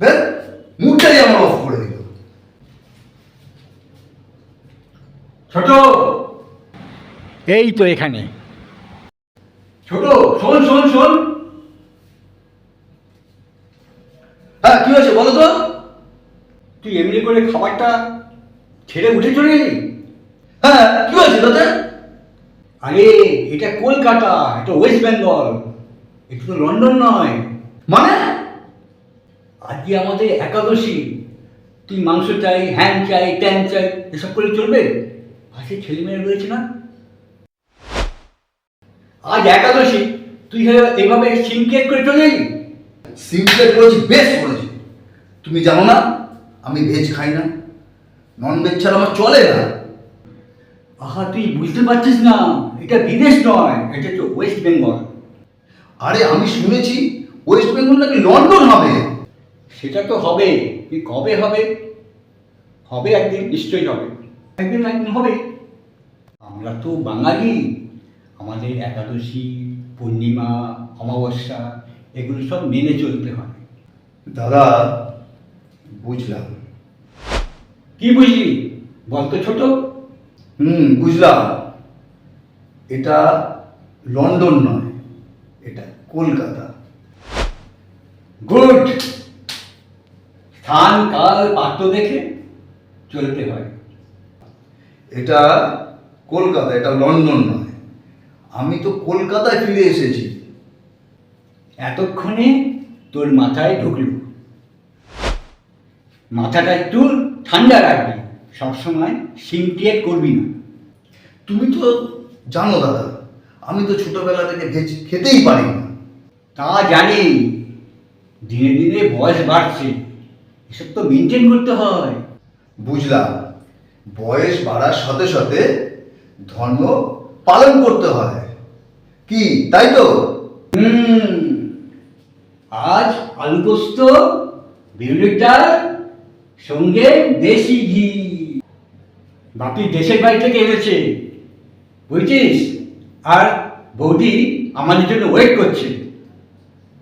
গ্যাসটাই আমার অফ করে দিল। ছোট। এই তো এখানে। ছোট শোন শোন শোন। হ্যাঁ কি হয়েছে বলো তো? তুই এমনি করে খাবারটা ছেড়ে উঠে চলে এলি হ্যাঁ কি হয়েছে তাতে আরে এটা কলকাতা এটা ওয়েস্ট বেঙ্গল। এটা তো লন্ডন নয়। মানে? আজকে আমাদের একাদশী? তুই মাংস চাই হ্যান চাই ট্যান চাই এসব করে চলবে? পাশে ছেলেমেয়ে রয়েছে না? আজ একাদশী তুই এভাবে সিনকেট করে চলে এলি? সিম্পলেট করেছি বেশ করেছি। তুমি জানো না আমি ভেজ খাই না। নন ভেজ ছাড়া আমার চলে না। আহা তুই বুঝতে পারছিস না। এটা বিদেশ নয় এটা তো ওয়েস্ট বেঙ্গল আরে আমি শুনেছি ওয়েস্ট বেঙ্গল নাকি লন্ডন হবে? সেটা তো হবে কি কবে হবে? হবে একদিন নিশ্চয়ই হবে। একদিন একদিন হবে আমরা তো বাঙালি। আমাদের একাদশী পূর্ণিমা অমাবস্যা এগুলো সব মেনে চলতে হয়। দাদা বুঝলাম। কি বুঝলি? বলতো ছোট। হুম বুঝলাম। এটা লন্ডন নয় এটা কলকাতা। গুড! স্থান কাল পাত্র দেখে চলতে হয়। এটা কলকাতা এটা লন্ডন নয়। আমি তো কলকাতায় ফিরে এসেছি। এতক্ষণে তোর মাথায় ঢুকলো। মাথাটা একটু ঠান্ডা রাখবি। সবসময় সিমটিয়েট করবি না। তুমি তো জানো দাদা আমি তো ছোটবেলা থেকে ভেজ খেতেই পারি না তা জানি। দিনে দিনে বয়স বাড়ছে। এসব তো মেনটেন করতে হয়। বুঝলাম। বয়স বাড়ার সাথে সাথে ধর্ম পালন করতে হয়। কি তাই তো? হুম। আজ আলু পোস্ত বিউলির ডাল সঙ্গে দেশি ঘি। বাপি দেশের বাড়ি থেকে এনেছে। বুঝছিস? আর বৌদি আমাদের জন্য ওয়েট করছে।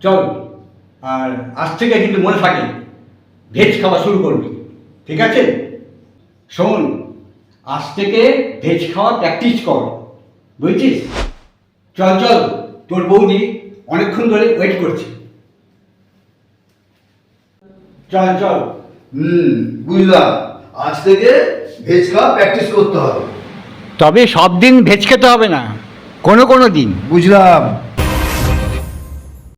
চল। আর আজ থেকে কিন্তু মনে থাকে। ভেজ খাওয়া শুরু করবি। ঠিক আছে? শোন আজ থেকে ভেজ খাওয়া প্র্যাকটিস কর। বুঝছিস? চল চল তোর বৌদি অনেকক্ষণ ধরে ওয়েট করছে। চল চল। হুম বুঝলাম। আজ থেকে ভেজ খাওয়া প্র্যাকটিস করতে হবে। তবে সব দিন ভেজ খেতে হবে না। কোনো কোনো দিন। বুঝলাম।